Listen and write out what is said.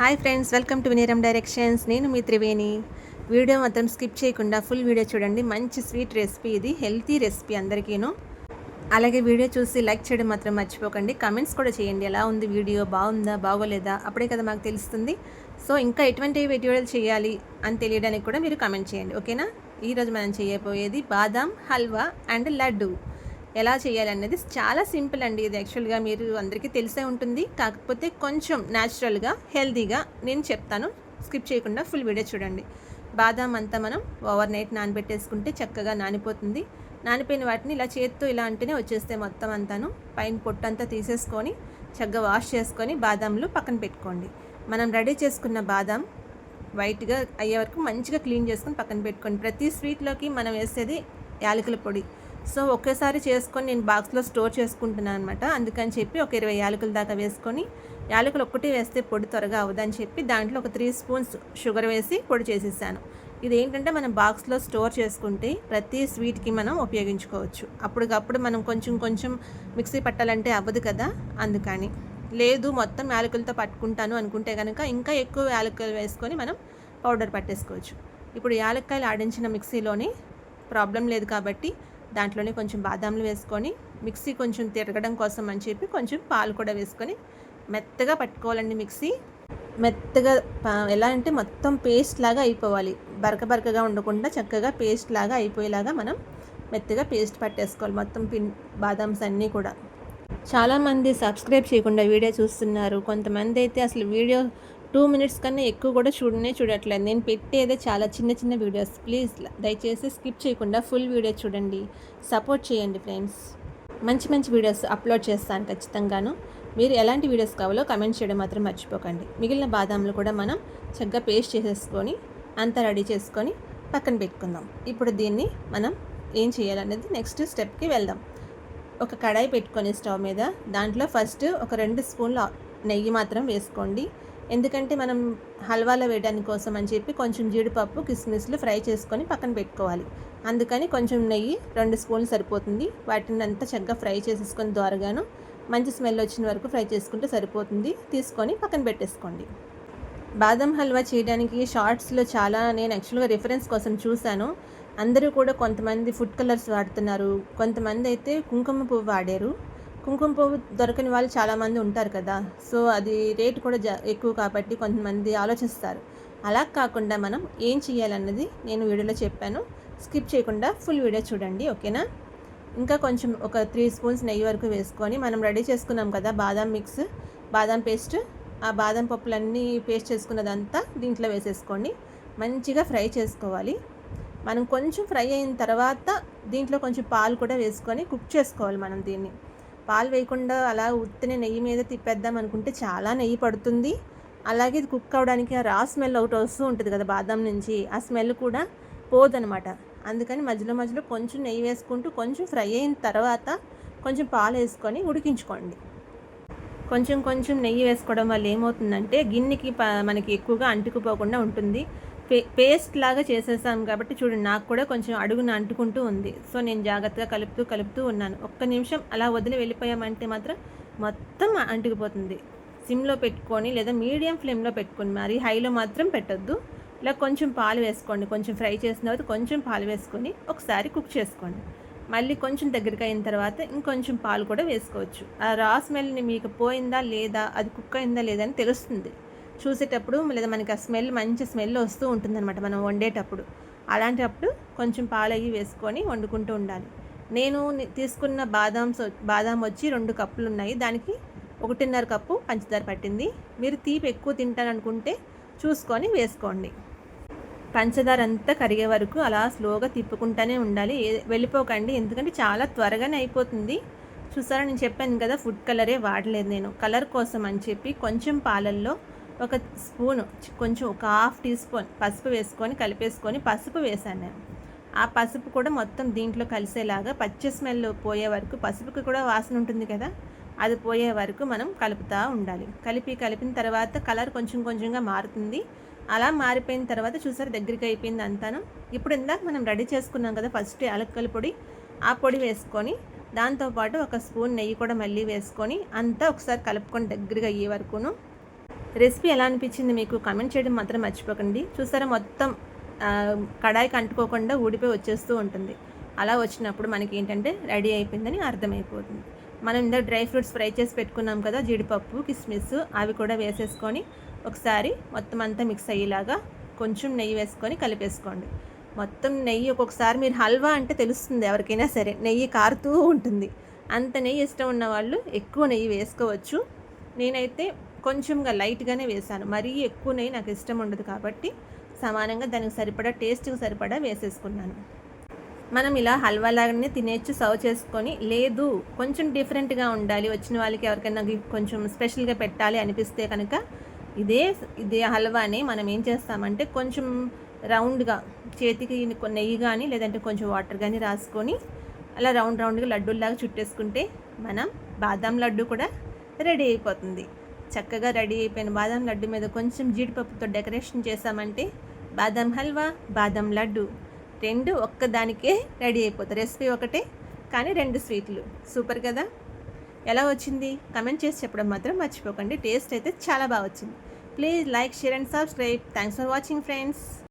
Hi friends welcome to వినీరం directions. నేను మీ త్రివేణి. వీడియో మాత్రం స్కిప్ చేయకుండా ఫుల్ వీడియో చూడండి. మంచి స్వీట్ రెసిపీ ఇది హెల్తీ రెసిపీ అందరికీను. అలాగే వీడియో చూసి లైక్ చేయడం మాత్రం మర్చిపోకండి. కమెంట్స్ కూడా చేయండి. ఎలా ఉంది వీడియో? బాగుందా? బాగోలేదా? అప్పుడే కదా మాకు తెలుస్తుంది. సో ఇంకా ఎటువంటి వీడియోలు చేయాలి అని తెలియడానికి కూడా మీరు కమెంట్ చేయండి. ఓకేనా? ఈరోజు మనం చేయబోయేది బాదాం హల్వా అండ్ లడ్డు. ఎలా చేయాలనేది చాలా సింపుల్ అండి. ఇది యాక్చువల్గా మీరు అందరికీ తెలిసే ఉంటుంది. కాకపోతే కొంచెం న్యాచురల్గా హెల్తీగా నేను చెప్తాను. స్కిప్ చేయకుండా ఫుల్ వీడియో చూడండి. బాదాం అంతా మనం ఓవర్ నైట్ నానబెట్టేసుకుంటే చక్కగా నానిపోతుంది. నానిపోయిన వాటిని ఇలా చేత్తో ఇలా అంటేనే వచ్చేస్తే మొత్తం అంతాను. పైన పొట్టంతా తీసేసుకొని చక్కగా వాష్ చేసుకొని బాదాంలు పక్కన పెట్టుకోండి. మనం రెడీ చేసుకున్న బాదాం వైట్గా అయ్యే వరకు మంచిగా క్లీన్ చేసుకొని పక్కన పెట్టుకోండి. ప్రతి స్వీట్లోకి మనం వేసేది యాలకుల పొడి. సో ఒకేసారి చేసుకొని నేను బాక్స్లో స్టోర్ చేసుకుంటున్నాను అనమాట అందుకని చెప్పి ఒక ఇరవై యాలకుల దాకా వేసుకొని యాలకులు ఒక్కటి వేస్తే పొడి త్వరగా అవ్వదని చెప్పి దాంట్లో ఒక త్రీ స్పూన్స్ షుగర్ వేసి పొడి చేసేసాను. ఇది ఏంటంటే మనం బాక్స్లో స్టోర్ చేసుకుంటే ప్రతి స్వీట్కి మనం ఉపయోగించుకోవచ్చు. అప్పటికప్పుడు మనం కొంచెం కొంచెం మిక్సీ పట్టాలంటే అవ్వదు కదా? అందుకని. లేదు మొత్తం యాలకులతో పట్టుకుంటాను అనుకుంటే కనుక ఇంకా ఎక్కువ యాలకులు వేసుకొని మనం పౌడర్ పట్టేసుకోవచ్చు. ఇప్పుడు యాలక్కాయలు ఆడించిన మిక్సీలోని ప్రాబ్లం లేదు కాబట్టి దాంట్లోనే కొంచెం బాదాంలు వేసుకొని మిక్సీ కొంచెం తిరగడం కోసం అని చెప్పి కొంచెం పాలు కూడా వేసుకొని మెత్తగా పట్టుకోవాలండి మిక్సీ. మెత్తగా ఎలా అంటే మొత్తం పేస్ట్ లాగా అయిపోవాలి. బరక బరకగా ఉండకుండా చక్కగా పేస్ట్ లాగా అయిపోయేలాగా మనం మెత్తగా పేస్ట్ పట్టేసుకోవాలి మొత్తం పిన్ బాదామ్స్ అన్నీ కూడా. చాలామంది సబ్స్క్రైబ్ చేయకుండా వీడియో చూస్తున్నారు. కొంతమంది అయితే అసలు వీడియో టూ మినిట్స్ కన్నా ఎక్కువ కూడా చూడనే చూడట్లేదు. నేను పెట్టేదే చాలా చిన్న చిన్న వీడియోస్. ప్లీజ్ దయచేసి స్కిప్ చేయకుండా ఫుల్ వీడియో చూడండి. సపోర్ట్ చేయండి ఫ్రెండ్స్. మంచి మంచి వీడియోస్ అప్లోడ్ చేస్తాను ఖచ్చితంగాను. మీరు ఎలాంటి వీడియోస్ కావాలో కమెంట్ చేయడం మాత్రం మర్చిపోకండి. మిగిలిన బాదాంలు కూడా మనం చక్కగా పేస్ట్ చేసేసుకొని అంతా రెడీ చేసుకొని పక్కన పెట్టుకుందాం. ఇప్పుడు దీన్ని మనం ఏం చేయాలనేది నెక్స్ట్ స్టెప్కి వెళ్దాం. ఒక కడాయి పెట్టుకొని స్టవ్ మీద దాంట్లో ఫస్ట్ ఒక రెండు స్పూన్ల నెయ్యి మాత్రం వేసుకోండి. ఎందుకంటే మనం హల్వాలో వేయడానికి కోసం అని చెప్పి కొంచెం జీడిపప్పు కిస్మిస్లు ఫ్రై చేసుకొని పక్కన పెట్టుకోవాలి. అందుకని కొంచెం నెయ్యి రెండు స్పూన్లు సరిపోతుంది. వాటిని అంతా చక్కగా ఫ్రై చేసేసుకొని ద్వారగాను మంచి స్మెల్ వచ్చిన వరకు ఫ్రై చేసుకుంటే సరిపోతుంది. తీసుకొని పక్కన పెట్టేసుకోండి. బాదం హల్వా చేయడానికి షార్ట్స్లో చాలా నేను యాక్చువల్గా రిఫరెన్స్ కోసం చూశాను. అందరూ కూడా కొంతమంది ఫుడ్ కలర్స్ వాడుతున్నారు. కొంతమంది అయితే కుంకుమ పువ్వు వాడారు. కుంకుమ పువ్వు దొరకని వాళ్ళు చాలామంది ఉంటారు కదా. సో అది రేటు కూడా జా ఎక్కువ కాబట్టి కొంతమంది ఆలోచిస్తారు. అలా కాకుండా మనం ఏం చేయాలన్నది నేను వీడియోలో చెప్పాను. స్కిప్ చేయకుండా ఫుల్ వీడియో చూడండి ఓకేనా? ఇంకా కొంచెం ఒక త్రీ స్పూన్స్ నెయ్యి వరకు వేసుకొని మనం రెడీ చేసుకున్నాం కదా బాదం మిక్స్ బాదం పేస్ట్. ఆ బాదం పప్పులన్నీ పేస్ట్ చేసుకున్నదంతా దీంట్లో వేసేసుకోండి మంచిగా ఫ్రై చేసుకోవాలి. మనం కొంచెం ఫ్రై అయిన తర్వాత దీంట్లో కొంచెం పాలు కూడా వేసుకొని కుక్ చేసుకోవాలి మనం దీన్ని. పాలు వేయకుండా అలా ఉత్తిన నెయ్యి మీద తిప్పేద్దాం అనుకుంటే చాలా నెయ్యి పడుతుంది. అలాగే ఇది కుక్ అవడానికి ఆ రా స్మెల్ ఒకటి వస్తూ ఉంటుంది కదా బాదం నుంచి ఆ స్మెల్ కూడా పోదనమాట. అందుకని మధ్యలో మధ్యలో కొంచెం నెయ్యి వేసుకుంటూ కొంచెం ఫ్రై అయిన తర్వాత కొంచెం పాలు వేసుకొని ఉడికించుకోండి. కొంచెం కొంచెం నెయ్యి వేసుకోవడం వల్ల ఏమవుతుందంటే గిన్నెకి మనకి ఎక్కువగా అంటుకుపోకుండా ఉంటుంది. పే పేస్ట్ లాగా చేసేసాను కాబట్టి చూడండి నాకు కూడా కొంచెం అడుగున అంటుకుంటూ ఉంది. సో నేను జాగ్రత్తగా కలుపుతూ కలుపుతూ ఉన్నాను. ఒక్క నిమిషం అలా వదిలి వెళ్ళిపోయామంటే మాత్రం మొత్తం అంటుకుపోతుంది. సిమ్లో పెట్టుకొని లేదా మీడియం ఫ్లేమ్లో పెట్టుకొని మరి హైలో మాత్రం పెట్టద్దు. ఇలా కొంచెం పాలు వేసుకోండి. కొంచెం ఫ్రై చేసిన తర్వాత కొంచెం పాలు వేసుకొని ఒకసారి కుక్ చేసుకోండి. మళ్ళీ కొంచెం దగ్గరికి అయిన తర్వాత ఇంకొంచెం పాలు కూడా వేసుకోవచ్చు. ఆ రా స్మెల్ని మీకు పోయిందా లేదా అది కుక్ అయిందా లేదా అని తెలుస్తుంది. చూసేటప్పుడు లేదా మనకి ఆ స్మెల్ మంచి స్మెల్ వస్తూ ఉంటుందన్నమాట మనం వండేటప్పుడు. అలాంటప్పుడు కొంచెం పాలయ్యి వేసుకొని వండుకుంటూ ఉండాలి. నేను తీసుకున్న బాదాం బాదాం వచ్చి రెండు కప్పులు ఉన్నాయి దానికి ఒకటిన్నర కప్పు పంచదార పట్టింది. మీరు తీపి ఎక్కువ తింటారనుకుంటే చూసుకొని వేసుకోండి. పంచదార అంతా కరిగే వరకు అలా స్లోగా తిప్పుకుంటూనే ఉండాలి. వెళ్ళిపోకండి. ఎందుకంటే చాలా త్వరగానే అయిపోతుంది. చూసారా నేను చెప్పాను కదా ఫుడ్ కలరే వాడలేదు నేను. కలర్ కోసం అని చెప్పి కొంచెం పాలల్లో ఒక స్పూను కొంచెం ఒక హాఫ్ టీ స్పూన్ పసుపు వేసుకొని కలిపేసుకొని పసుపు వేసాను నేను. ఆ పసుపు కూడా మొత్తం దీంట్లో కలిసేలాగా పచ్చి స్మెల్ పోయే వరకు పసుపుకి కూడా వాసన ఉంటుంది కదా అది పోయే వరకు మనం కలుపుతూ ఉండాలి. కలిపి కలిపిన తర్వాత కలర్ కొంచెం కొంచెంగా మారుతుంది. అలా మారిపోయిన తర్వాత చూసారు దగ్గరికి అయిపోయింది అంతాను. ఇప్పుడు ఇందాక మనం రెడీ చేసుకున్నాం కదా ఫస్ట్ అలక్కల పొడి. ఆ పొడి వేసుకొని దాంతోపాటు ఒక స్పూన్ నెయ్యి కూడా మళ్ళీ వేసుకొని అంతా ఒకసారి కలుపుకొని దగ్గరగా అయ్యే వరకును రెసిపీ ఎలా అనిపించింది మీకు కమెంట్ చేయడం మాత్రం మర్చిపోకండి. చూసారా మొత్తం కడాయికి అంటుకోకుండా ఊడిపోయి వచ్చేస్తూ ఉంటుంది. అలా వచ్చినప్పుడు మనకి ఏంటంటే రెడీ అయిపోయిందని అర్థమైపోతుంది. మనం ఇందాక డ్రై ఫ్రూట్స్ ఫ్రై చేసి పెట్టుకున్నాం కదా జీడిపప్పు కిస్మిస్ అవి కూడా వేసేసుకొని ఒకసారి మొత్తం అంతా మిక్స్ అయ్యేలాగా కొంచెం నెయ్యి వేసుకొని కలిపేసుకోండి. మొత్తం నెయ్యి ఒక్కొక్కసారి మీరు హల్వా అంటే తెలుస్తుంది ఎవరికైనా సరే నెయ్యి కారుతూ ఉంటుంది. అంత నెయ్యి ఇష్టం ఉన్న వాళ్ళు ఎక్కువ నెయ్యి వేసుకోవచ్చు. నేనైతే కొంచెంగా లైట్గానే వేసాను. మరీ ఎక్కువ నెయ్యి నాకు ఇష్టం ఉండదు కాబట్టి సమానంగా దానికి సరిపడా టేస్ట్కి సరిపడా వేసేసుకున్నాను. మనం ఇలా హల్వా లాగానే తినేచ్చు సర్వ్ చేసుకొని. లేదు కొంచెం డిఫరెంట్గా ఉండాలి. వచ్చిన వాళ్ళకి ఎవరికైనా కొంచెం స్పెషల్గా పెట్టాలి అనిపిస్తే కనుక ఇదే ఇదే హల్వాని మనం ఏం చేస్తామంటే కొంచెం రౌండ్గా చేతికి నెయ్యి కానీ లేదంటే కొంచెం వాటర్ కానీ రాసుకొని అలా రౌండ్ రౌండ్గా లడ్డూల్లాగా చుట్టేసుకుంటే మనం బాదం లడ్డు కూడా రెడీ అయిపోతుంది. చక్కగా రెడీ అయిపోయిన బాదం లడ్డు మీద కొంచెం జీడిపప్పుతో డెకరేషన్ చేసామంటే బాదం హల్వా బాదం లడ్డు రెండు ఒక్కదానికే రెడీ అయిపోతాయి. రెసిపీ ఒకటే కానీ రెండు స్వీట్లు. సూపర్ కదా? ఎలా వచ్చింది? కమెంట్ చేసి చెప్పడం మాత్రం మర్చిపోకండి. టేస్ట్ అయితే చాలా బాగా వచ్చింది. Please like share and subscribe. Thanks for watching friends.